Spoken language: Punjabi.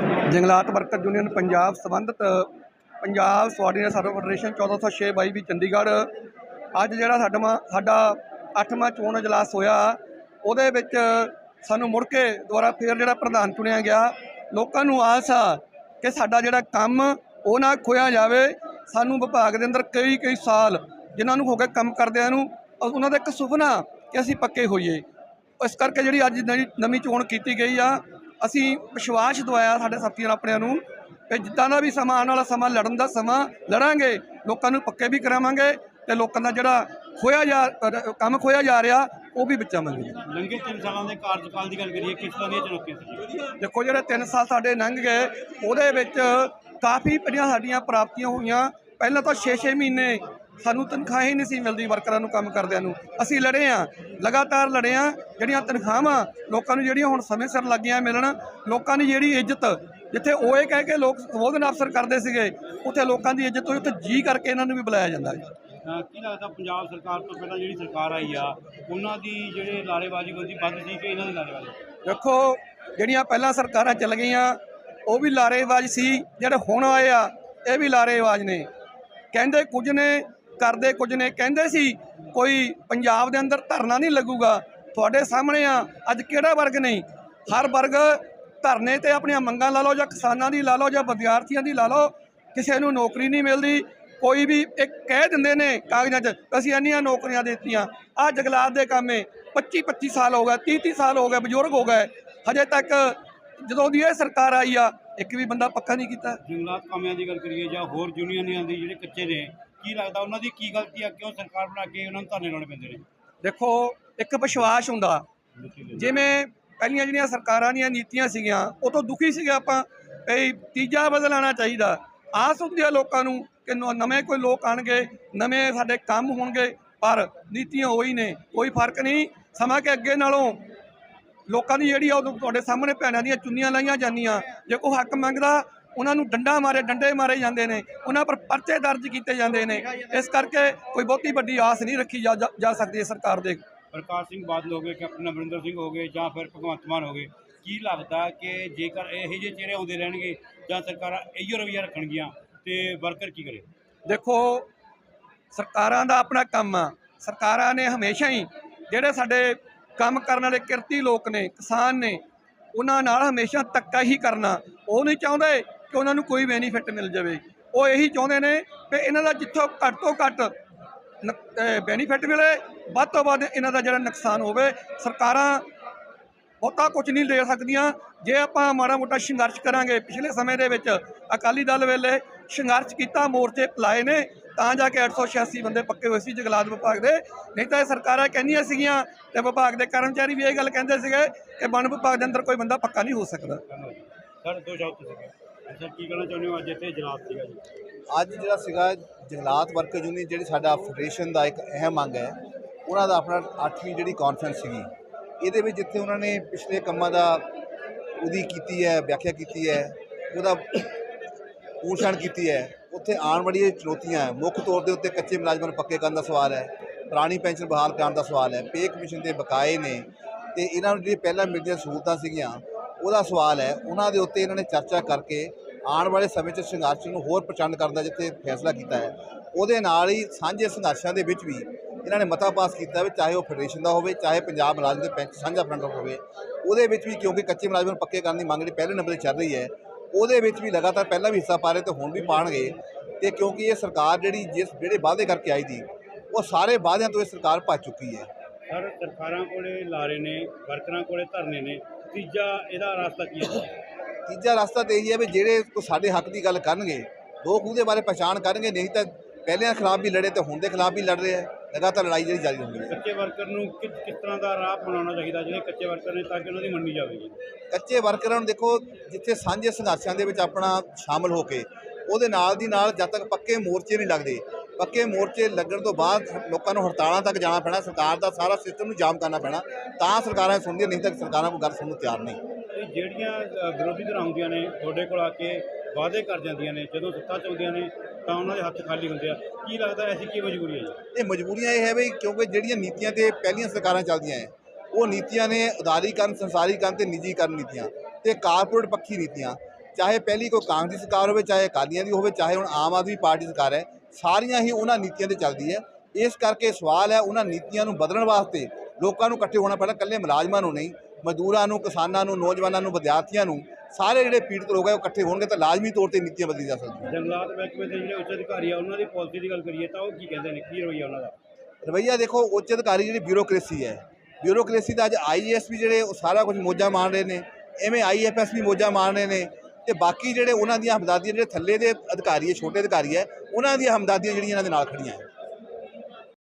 ਜੰਗਲਾਤ ਵਰਕਰ ਯੂਨੀਅਨ ਪੰਜਾਬ ਸੰਬੰਧਿਤ, ਪੰਜਾਬ ਸਵਾਡੀਆ ਸਰਵ ਫੈਡਰੇਸ਼ਨ 1406 ਬਾਈ ਵੀ ਚੰਡੀਗੜ੍ਹ। ਅੱਜ ਜਿਹੜਾ ਸਾਡਾ ਸਾਡਾ 8ਵਾਂ ਚੋਣ ਇਜਲਾਸ ਹੋਇਆ, ਉਹਦੇ ਵਿੱਚ ਸਾਨੂੰ ਮੁੜ ਕੇ ਦੁਬਾਰਾ ਫੇਰ ਜਿਹੜਾ ਪ੍ਰਧਾਨ ਚੁਣਿਆ ਗਿਆ। ਲੋਕਾਂ ਨੂੰ ਆਸ ਆ ਕਿ ਸਾਡਾ ਜਿਹੜਾ ਕੰਮ ਉਹ ਨਾ ਖੋਇਆ ਜਾਵੇ। ਸਾਨੂੰ ਵਿਭਾਗ ਦੇ ਅੰਦਰ ਕਈ ਕਈ ਸਾਲ ਜਿਨ੍ਹਾਂ ਨੂੰ ਹੋ ਗਏ ਕੰਮ ਕਰਦਿਆਂ ਨੂੰ ਉਹਨਾਂ ਦਾ ਇੱਕ ਸੁਪਨਾ ਕਿ ਅਸੀਂ ਪੱਕੇ ਹੋਈਏ। ਇਸ ਕਰਕੇ ਜਿਹੜੀ ਅੱਜ ਨਵੀਂ ਚੋਣ ਕੀਤੀ ਗਈ ਆ ਅਸੀਂ ਵਿਸ਼ਵਾਸ ਦਵਾਇਆ ਸਾਡੇ ਸਾਥੀਆਂ ਆਪਣਿਆਂ ਨੂੰ ਕਿ ਜਿੱਦਾਂ ਦਾ ਵੀ ਸਮਾਂ ਆਉਣ ਵਾਲਾ ਸਮਾਂ ਲੜਨ ਦਾ ਸਮਾਂ ਲੜਾਂਗੇ ਲੋਕਾਂ ਨੂੰ ਪੱਕੇ ਵੀ ਕਰਾਵਾਂਗੇ ਤੇ ਲੋਕਾਂ ਦਾ ਜਿਹੜਾ ਖੋਇਆ ਜਾ ਕੰਮ ਖੋਇਆ ਜਾ ਰਿਹਾ ਉਹ ਵੀ ਬਚਾਵਾਂਗੇ ਲੰਘੇ ਤਿੰਨ ਸਾਲਾਂ ਦੇ ਕਾਰਜਕਾਲ ਦੀ ਗੱਲ ਕਰੀਏ ਕਿਸ ਤਰ੍ਹਾਂ ਦੀਆਂ ਚੁਣੌਤੀਆਂ ਸੀ? ਦੇਖੋ ਜਿਹੜੇ 3 ਸਾਲ ਸਾਡੇ ਲੰਘ ਗਏ ਉਹਦੇ ਵਿੱਚ ਕਾਫੀ ਜਿਹੜੀਆਂ ਸਾਡੀਆਂ ਪ੍ਰਾਪਤੀਆਂ ਹੋਈਆਂ। ਪਹਿਲਾਂ ਤਾਂ 6-6 ਮਹੀਨੇ ਸਾਨੂੰ ਤਨਖਾਹ ਹੀ ਨਹੀਂ ਸੀ ਮਿਲਦੀ ਵਰਕਰਾਂ ਨੂੰ ਕੰਮ ਕਰਦਿਆਂ ਨੂੰ। ਅਸੀਂ ਲੜੇ ਆ ਲਗਾਤਾਰ ਲੜੇ ਆ ਜਿਹੜੀਆਂ ਤਨਖਾਹਾਂ ਲੋਕਾਂ ਨੂੰ ਜਿਹੜੀਆਂ ਹੁਣ ਸਮੇਂ ਸਿਰ ਲੱਗੀਆਂ ਮਿਲਣ ਲੋਕਾਂ ਦੀ ਜਿਹੜੀ ਇੱਜ਼ਤ ਜਿੱਥੇ ਉਹ ਇਹ ਕਹਿ ਕੇ ਲੋਕ ਸੰਬੋਧਨ ਅਫਸਰ ਕਰਦੇ ਸੀਗੇ ਉੱਥੇ ਲੋਕਾਂ ਦੀ ਇੱਜ਼ਤ ਹੋਈ ਉੱਥੇ ਜੀ ਕਰਕੇ ਇਹਨਾਂ ਨੂੰ ਵੀ ਬੁਲਾਇਆ ਜਾਂਦਾ ਹੈ ਕੀ ਲੱਗਦਾ ਪੰਜਾਬ ਸਰਕਾਰ ਤੋਂ ਪਹਿਲਾਂ ਜਿਹੜੀ ਸਰਕਾਰ ਆਈ ਆ ਉਹਨਾਂ ਦੀ ਜਿਹੜੇ ਲਾਰੇਬਾਜ਼ੀ ਹੁੰਦੀ ਵੱਧ ਸੀ ਕਿ ਇਹਨਾਂ ਦੀ ਲਾਰੇਬਾਜ਼ੀ? ਦੇਖੋ ਜਿਹੜੀਆਂ ਪਹਿਲਾਂ ਸਰਕਾਰਾਂ ਚੱਲ ਗਈਆਂ ਉਹ ਵੀ ਲਾਰੇਬਾਜ਼ ਸੀ ਜਿਹੜੇ ਹੁਣ ਆਏ ਆ ਇਹ ਵੀ ਲਾਰੇਬਾਜ਼ ਨੇ। ਕਹਿੰਦੇ ਕੁਝ ਨੇ ਕਰਦੇ ਕੁਝ ਨੇ, ਕਹਿੰਦੇ ਸੀ, ਕੋਈ ਪੰਜਾਬ ਦੇ ਅੰਦਰ ਧਰਨਾ ਨਹੀਂ ਲੱਗੂਗਾ। ਤੁਹਾਡੇ ਸਾਹਮਣੇ ਆ, ਅੱਜ ਕਿਹੜਾ ਵਰਗ ਨਹੀਂ? ਹਰ ਵਰਗ ਧਰਨੇ ਤੇ ਆਪਣੀਆਂ ਮੰਗਾਂ ਲਾ ਲਓ ਜਾਂ ਕਿਸਾਨਾਂ ਦੀ ਲਾ ਲਓ ਜਾਂ ਵਿਦਿਆਰਥੀਆਂ ਦੀ ਲਾ ਲਓ, ਕਿਸੇ ਨੂੰ ਨੌਕਰੀ ਨਹੀਂ ਮਿਲਦੀ। ਕੋਈ ਵੀ ਇੱਕ ਕਹਿ ਦਿੰਦੇ ਨੇ ਕਾਗਜ਼ਾਂ 'ਚ, ਅਸੀਂ ਇੰਨੀਆਂ ਨੌਕਰੀਆਂ ਦੇ ਦਿੱਤੀਆਂ। ਆ ਜੰਗਲਾਤ ਦੇ ਕੰਮੇ 25 25 ਸਾਲ ਹੋ ਗਏ 30 30 ਸਾਲ ਹੋ ਗਏ, ਬਜ਼ੁਰਗ ਹੋ ਗਏ। ਹਜੇ ਤੱਕ ਜਦੋਂ ਦੀ ਇਹ ਸਰਕਾਰ ਆਈ ਆ, ਇੱਕ ਵੀ ਬੰਦਾ ਪੱਕਾ ਨਹੀਂ ਕੀਤਾ। ਜੰਗਲਾਤ ਕਾਮਿਆਂ ਦੀ ਗੱਲ ਕਰੀਏ ਜਾਂ ਹੋਰ ਯੂਨੀਅਨਾਂ ਦੀ ਜਿਹੜੇ ਕੱਚੇ ਨੇ ਕੀ ਲੱਗਦਾ ਉਹਨਾਂ ਦੀ ਕੀ ਗਲਤੀ ਆ? ਕਿਉਂ ਸਰਕਾਰ ਬਣਾ ਕੇ ਉਹਨਾਂ ਨੂੰ ਧਰਨੇ ਲਾਉਣੇ ਪੈਂਦੇ ਨੇ? ਦੇਖੋ, ਇੱਕ ਵਿਸ਼ਵਾਸ ਹੁੰਦਾ। ਜਿਵੇਂ ਪਹਿਲੀਆਂ ਜਿਹੜੀਆਂ ਸਰਕਾਰਾਂ ਦੀਆਂ ਨੀਤੀਆਂ ਸੀਗੀਆਂ, ਉਹ ਤੋਂ ਦੁਖੀ ਸੀਗੇ ਆਪਾਂ, ਵੀ ਤੀਜਾ ਬਦਲਾਣਾ ਚਾਹੀਦਾ। ਆਸ ਹੁੰਦੀ ਆ ਲੋਕਾਂ ਨੂੰ ਕਿ ਨਵੇਂ ਕੋਈ ਲੋਕ ਆਣਗੇ ਨਵੇਂ ਸਾਡੇ ਕੰਮ ਹੋਣਗੇ, ਪਰ ਨੀਤੀਆਂ ਉਹੀ ਨੇ, ਕੋਈ ਫ਼ਰਕ ਨਹੀਂ। ਸਮਾਂ ਕਿ ਅੱਗੇ ਨਾਲੋਂ ਲੋਕਾਂ ਦੀ ਜਿਹੜੀ ਆ, ਉਹ ਤੁਹਾਡੇ ਸਾਹਮਣੇ ਭੈਣਾਂ ਦੀਆਂ ਚੁੰਨੀਆਂ ਲਾਈਆਂ ਜਾਂਦੀਆਂ। ਜੇ ਕੋਈ ਹੱਕ ਮੰਗਦਾ ਉਹਨਾਂ ਨੂੰ ਡੰਡਾ ਮਾਰੇ ਡੰਡੇ ਮਾਰੇ ਜਾਂਦੇ ਨੇ ਉਹਨਾਂ ਪਰ ਪਰਚੇ ਦਰਜ ਕੀਤੇ ਜਾਂਦੇ ਨੇ। ਇਸ ਕਰਕੇ ਕੋਈ ਬਹੁਤੀ ਵੱਡੀ ਆਸ ਨਹੀਂ ਰੱਖੀ ਜਾ- ਸਕਦੀ ਹੈ ਸਰਕਾਰ ਦੇ। ਪ੍ਰਕਾਸ਼ ਸਿੰਘ ਬਾਦਲ ਹੋ ਗਏ ਕੈਪਟਨ ਅਮਰਿੰਦਰ ਸਿੰਘ ਹੋ ਗਏ ਜਾਂ ਫਿਰ ਭਗਵੰਤ ਮਾਨ ਹੋ ਗਏ ਕੀ ਲੱਗਦਾ ਕਿ ਜੇਕਰ ਇਹੋ ਜਿਹੇ ਚਿਹਰੇ ਆਉਂਦੇ ਰਹਿਣਗੇ ਜਾਂ ਸਰਕਾਰਾਂ ਇਹੋ ਰਵੱਈਆ ਰੱਖਣਗੀਆਂ ਤੇ ਵਰਕਰ ਕੀ ਕਰੇ? ਦੇਖੋ ਸਰਕਾਰਾਂ ਦਾ ਆਪਣਾ ਕੰਮ ਆ। ਸਰਕਾਰਾਂ ਨੇ ਹਮੇਸ਼ਾ ਹੀ ਜਿਹੜੇ ਸਾਡੇ ਕੰਮ ਕਰਨ ਵਾਲੇ ਕਿਰਤੀ ਲੋਕ ਨੇ ਕਿਸਾਨ ਨੇ ਉਹਨਾਂ ਨਾਲ ਹਮੇਸ਼ਾ ਧੱਕਾ ਹੀ ਕਰਨਾ। ਉਹ ਨਹੀਂ ਚਾਹੁੰਦੇ ਕਿ ਉਹਨਾਂ ਨੂੰ ਕੋਈ ਬੈਨੀਫਿਟ ਮਿਲ ਜਾਵੇ। ਉਹ ਇਹੀ ਚਾਹੁੰਦੇ ਨੇ ਕਿ ਇਹਨਾਂ ਦਾ ਜਿੱਥੋਂ ਘੱਟ ਤੋਂ ਘੱਟ ਬੈਨੀਫਿਟ ਮਿਲੇ, ਵੱਧ ਤੋਂ ਵੱਧ ਇਹਨਾਂ ਦਾ ਜਿਹੜਾ ਨੁਕਸਾਨ ਹੋਵੇ। ਸਰਕਾਰਾਂ ਬਹੁਤਾ ਕੁਝ ਨਹੀਂ ਦੇ ਸਕਦੀਆਂ। ਜੇ ਆਪਾਂ ਮਾੜਾ ਮੋਟਾ ਸੰਘਰਸ਼ ਕਰਾਂਗੇ, ਪਿਛਲੇ ਸਮੇਂ ਦੇ ਵਿੱਚ ਅਕਾਲੀ ਦਲ ਵੇਲੇ ਸੰਘਰਸ਼ ਕੀਤਾ, ਮੋਰਚੇ ਪਲਾਏ ਨੇ, ਤਾਂ ਜਾ ਕੇ 886 ਬੰਦੇ ਪੱਕੇ ਹੋਏ ਸੀ ਜੰਗਲਾਤ ਵਿਭਾਗ ਦੇ। ਨਹੀਂ ਤਾਂ ਇਹ ਸਰਕਾਰਾਂ ਕਹਿੰਦੀਆਂ ਸੀਗੀਆਂ ਤੇ ਵਿਭਾਗ ਦੇ ਕਰਮਚਾਰੀ ਵੀ ਇਹ ਗੱਲ ਕਹਿੰਦੇ ਸੀਗੇ ਕਿ ਵਣ ਵਿਭਾਗ ਦੇ ਅੰਦਰ ਕੋਈ ਬੰਦਾ ਪੱਕਾ ਨਹੀਂ ਹੋ ਸਕਦਾ। ਅੱਛਾ, ਕੀ ਕਹਿਣਾ ਚਾਹੁੰਦੇ ਹੋ ਅੱਜ ਇੱਥੇ ਇਜਲਾਸ ਸੀਗਾ ਜੀ? ਅੱਜ ਜਿਹੜਾ ਸੀਗਾ ਜੰਗਲਾਤ ਵਰਕਰ ਯੂਨੀਅਨ ਜਿਹੜੀ ਸਾਡਾ ਫੈਡਰੇਸ਼ਨ ਦਾ ਇੱਕ ਅਹਿਮ ਅੰਗ ਹੈ, ਉਹਨਾਂ ਦਾ ਆਪਣਾ 8ਵੀਂ ਜਿਹੜੀ ਕਾਨਫਰੰਸ ਸੀਗੀ, ਇਹਦੇ ਵਿੱਚ ਜਿੱਥੇ ਉਹਨਾਂ ਨੇ ਪਿਛਲੇ ਕੰਮਾਂ ਦਾ ਉਹਦੀ ਕੀਤੀ ਹੈ, ਵਿਆਖਿਆ ਕੀਤੀ ਹੈ, ਉਹਦਾ ਪੂਛਣ ਕੀਤੀ ਹੈ, ਉੱਥੇ ਆਉਣ ਵਾਲੀਆਂ ਚੁਣੌਤੀਆਂ ਹੈ। ਮੁੱਖ ਤੌਰ ਦੇ ਉੱਤੇ ਕੱਚੇ ਮੁਲਾਜ਼ਮਾਂ ਨੂੰ ਪੱਕੇ ਕਰਨ ਦਾ ਸਵਾਲ ਹੈ, ਪੁਰਾਣੀ ਪੈਨਸ਼ਨ ਬਹਾਲ ਕਰਨ ਦਾ ਸਵਾਲ ਹੈ ਪੇ ਕਮਿਸ਼ਨ ਦੇ ਬਕਾਏ ਨੇ, ਤੇ ਇਹਨਾਂ ਨੂੰ ਜਿਹੜੀ ਪਹਿਲਾਂ ਮਿਲਦੀਆਂ ਸਹੂਲਤਾਂ ਸੀਗੀਆਂ ਉਹਦਾ ਸਵਾਲ ਹੈ, ਉਹਨਾਂ ਦੇ ਉੱਤੇ ਇਹਨਾਂ ਨੇ ਚਰਚਾ ਕਰਕੇ ਆਉਣ ਵਾਲੇ ਸਮੇਂ 'ਚ ਸੰਘਰਸ਼ ਨੂੰ ਹੋਰ ਪ੍ਰਚੰਡ ਕਰਨ ਦਾ ਜਿੱਥੇ ਫੈਸਲਾ ਕੀਤਾ ਹੈ, ਉਹਦੇ ਨਾਲ ਹੀ ਸਾਂਝੇ ਸੰਘਰਸ਼ਾਂ ਦੇ ਵਿੱਚ ਵੀ ਇਹਨਾਂ ਨੇ ਮਤਾ ਪਾਸ ਕੀਤਾ ਵੀ ਚਾਹੇ ਉਹ ਫੈਡਰੇਸ਼ਨ ਦਾ ਹੋਵੇ, ਚਾਹੇ ਪੰਜਾਬ ਮੁਲਾਜ਼ਮ ਦੇ ਪੈਂਚ ਸਾਂਝਾ ਫਰੰਟ ਹੋਵੇ, ਉਹਦੇ ਵਿੱਚ ਵੀ ਕਿਉਂਕਿ ਕੱਚੇ ਮੁਲਾਜ਼ਮਾਂ ਨੂੰ ਪੱਕੇ ਕਰਨ ਦੀ ਮੰਗ ਜਿਹੜੀ ਪਹਿਲੇ ਨੰਬਰ ਤੇ ਚੱਲ ਰਹੀ ਹੈ, ਉਹਦੇ ਵਿੱਚ ਵੀ ਲਗਾਤਾਰ ਪਹਿਲਾਂ ਵੀ ਹਿੱਸਾ ਪਾ ਰਹੇ ਤੇ ਹੁਣ ਵੀ ਪਾਣਗੇ ਤੇ ਕਿਉਂਕਿ ਇਹ ਸਰਕਾਰ ਜਿਹੜੀ ਜਿਸ ਜਿਹੜੇ ਵਾਅਦੇ ਕਰਕੇ ਆਈ ਦੀ ਉਹ ਸਾਰੇ ਵਾਅਦਿਆਂ ਤੋਂ ਇਹ ਸਰਕਾਰ ਭੱਜ ਚੁੱਕੀ ਹੈ। ਸਰ, ਸਰਕਾਰਾਂ ਕੋਲੇ ਲਾਰੇ ਨੇ, ਵਰਕਰਾਂ ਕੋਲੇ ਧਰਨੇ ਨੇ ਤੀਜਾ ਇਹਦਾ ਰਾਸਤਾ ਕੀ ਹੈ? ਤੀਜਾ ਰਸਤਾ ਤੇ ਇਹੀ ਹੈ ਵੀ ਜਿਹੜੇ ਕੋ ਸਾਡੇ ਹੱਕ ਦੀ ਗੱਲ ਕਰਨਗੇ ਦੋ ਖੂਹ ਦੇ ਬਾਰੇ ਪਛਾਣ ਕਰਨਗੇ ਨਹੀਂ ਤਾਂ ਪਹਿਲਿਆਂ ਖਿਲਾਫ ਵੀ ਲੜੇ ਤੇ ਹੁਣ ਦੇ ਖਿਲਾਫ ਵੀ ਲੜ ਰਹੇ ਆ। ਲਗਾਤਾਰ ਲੜਾਈ ਜਿਹੜੀ ਜਾਰੀ ਹੁੰਦੀ ਹੈ। ਕੱਚੇ ਵਰਕਰ ਨੂੰ ਕਿਸ ਕਿਸ ਤਰ੍ਹਾਂ ਦਾ ਰਾਹ ਬਣਾਉਣਾ ਚਾਹੀਦਾ ਜਿਹੜੇ ਕੱਚੇ ਵਰਕਰ ਨੇ ਤਾਂ ਕਿ ਉਹਨਾਂ ਦੀ ਮੰਨੀ ਜਾਵੇਗੀ ਕੱਚੇ ਵਰਕਰਾਂ ਨੂੰ ਦੇਖੋ ਜਿੱਥੇ ਸਾਂਝੇ ਸੰਘਰਸ਼ਾਂ ਦੇ ਵਿੱਚ ਆਪਣਾ ਸ਼ਾਮਲ ਹੋ ਕੇ ਉਹਦੇ ਨਾਲ ਦੀ ਨਾਲ ਜਦ ਤੱਕ ਪੱਕੇ ਮੋਰਚੇ ਨਹੀਂ ਲੱਗਦੇ ਪੱਕੇ ਮੋਰਚੇ ਲੱਗਣ ਤੋਂ ਬਾਅਦ ਲੋਕਾਂ ਨੂੰ ਹੜਤਾਲਾਂ ਤੱਕ ਜਾਣਾ ਪੈਣਾ ਸਰਕਾਰ ਦਾ ਸਾਰਾ ਸਿਸਟਮ ਨੂੰ ਜਾਮ ਕਰਨਾ ਪੈਣਾ ਤਾਂ ਸਰਕਾਰਾਂ ਸੁਣਦੀਆਂ ਨਹੀਂ ਤਾਂ ਸਰਕਾਰਾਂ ਕੋਈ ਗੱਲ ਸੁਣਨ ਨੂੰ ਤਿਆਰ ਨਹੀਂ। ਜਿਹੜੀਆਂ ਵਿਰੋਧੀ ਧਿਰਾਂ ਆਉਂਦੀਆਂ ਨੇ ਤੁਹਾਡੇ ਕੋਲ ਆ ਕੇ ਵਾਅਦੇ ਕਰ ਜਾਂਦੀਆਂ ਨੇ ਜਦੋਂ ਸੱਤਾ ਚ ਆਉਂਦੀਆਂ ਨੇ ਤਾਂ ਉਹਨਾਂ ਦੇ ਹੱਥ ਖਾਲੀ ਹੁੰਦੇ ਆ। ਕੀ ਲੱਗਦਾ ਐਸੀ ਕੀ ਮਜਬੂਰੀ ਹੈ ਇਹ ਮਜਬੂਰੀਆਂ ਇਹ ਹੈ ਵੀ ਕਿਉਂਕਿ ਜਿਹੜੀਆਂ ਨੀਤੀਆਂ ਤੇ ਪਹਿਲੀਆਂ ਸਰਕਾਰਾਂ ਚੱਲਦੀਆਂ ਹੈ ਉਹ ਨੀਤੀਆਂ ਨੇ ਉਦਾਰੀਕਰਨ ਸੰਸਾਰੀਕਰਨ ਤੇ ਨਿੱਜੀਕਰਨ ਨੀਤੀਆਂ ਤੇ ਕਾਰਪੋਰੇਟ ਪੱਖੀ ਨੀਤੀਆਂ। ਚਾਹੇ ਪਹਿਲੀ ਕੋਈ ਕਾਂਗਰਸ ਸਰਕਾਰ ਹੋਵੇ ਚਾਹੇ ਅਕਾਲੀਆਂ ਦੀ ਹੋਵੇ ਚਾਹੇ ਹੁਣ ਆਮ ਆਦਮੀ ਪਾਰਟੀ ਸਰਕਾਰ ਹੈ ਸਾਰੀਆਂ ਹੀ ਉਹਨਾਂ ਨੀਤੀਆਂ ਤੇ ਚੱਲਦੀ ਹੈ। ਇਸ ਕਰਕੇ ਸਵਾਲ ਹੈ ਉਹਨਾਂ ਨੀਤੀਆਂ ਨੂੰ ਬਦਲਣ ਵਾਸਤੇ ਲੋਕਾਂ ਨੂੰ ਇਕੱਠੇ ਹੋਣਾ ਪੈਣਾ ਇਕੱਲੇ ਮੁਲਾਜ਼ਮਾਂ ਨੂੰ ਨਹੀਂ ਮਜ਼ਦੂਰਾਂ ਨੂੰ ਕਿਸਾਨਾਂ ਨੂੰ ਨੌਜਵਾਨਾਂ ਨੂੰ ਵਿਦਿਆਰਥੀਆਂ ਨੂੰ ਸਾਰੇ ਜਿਹੜੇ ਪੀੜਤ ਲੋਕ ਹੈ ਉਹ ਇਕੱਠੇ ਹੋਣਗੇ ਤਾਂ ਲਾਜ਼ਮੀ ਤੌਰ ਤੇ ਨੀਤੀਆਂ ਬਦਲੀ ਜਾ ਸਕਦੀਆਂ। ਜੰਗਲਾਤ ਮਹਿਕਮੇ ਦੇ ਜਿਹੜੇ ਉੱਚ ਅਧਿਕਾਰੀ ਆ ਉਹਨਾਂ ਦੀ ਪਾਲਿਸੀ ਦੀ ਗੱਲ ਕਰੀਏ ਤਾਂ ਉਹ ਕੀ ਕਹਿੰਦੇ ਨੇ? ਕੀ ਰਵੱਈਆ ਉਹਨਾਂ ਦਾ? ਰਵਈਆ ਦੇਖੋ ਉੱਚ ਅਧਿਕਾਰੀ ਜਿਹੜੀ ਬਿਊਰੋਕ੍ਰੇਸੀ ਹੈ ਬਿਊਰੋਕ੍ਰੇਸੀ ਦਾ ਅੱਜ ਆਈਏਐਸ ਵੀ ਜਿਹੜੇ ਉਹ ਸਾਰਾ ਕੁਝ ਮੋਜਾ ਮਾਰ ਰਹੇ ਨੇ ਐਵੇਂ ਆਈਐਫਐਸ ਵੀ ਮੋਜਾ ਮਾਰ ਰਹੇ ਨੇ ਤੇ ਬਾਕੀ ਜਿਹੜੇ ਉਹਨਾਂ ਦੀਆਂ ਹਮਦਰਦੀਆਂ, ਜਿਹੜੇ ਥੱਲੇ ਦੇ ਅਧਿਕਾਰੀ ਹੈ, ਛੋਟੇ ਅਧਿਕਾਰੀ ਹੈ, ਉਹਨਾਂ ਦੀਆਂ ਹਮਦਰਦੀਆਂ ਜਿਹੜੀਆਂ ਇਹਨਾਂ ਦੇ ਨਾਲ ਖੜੀਆਂ ਹੈ।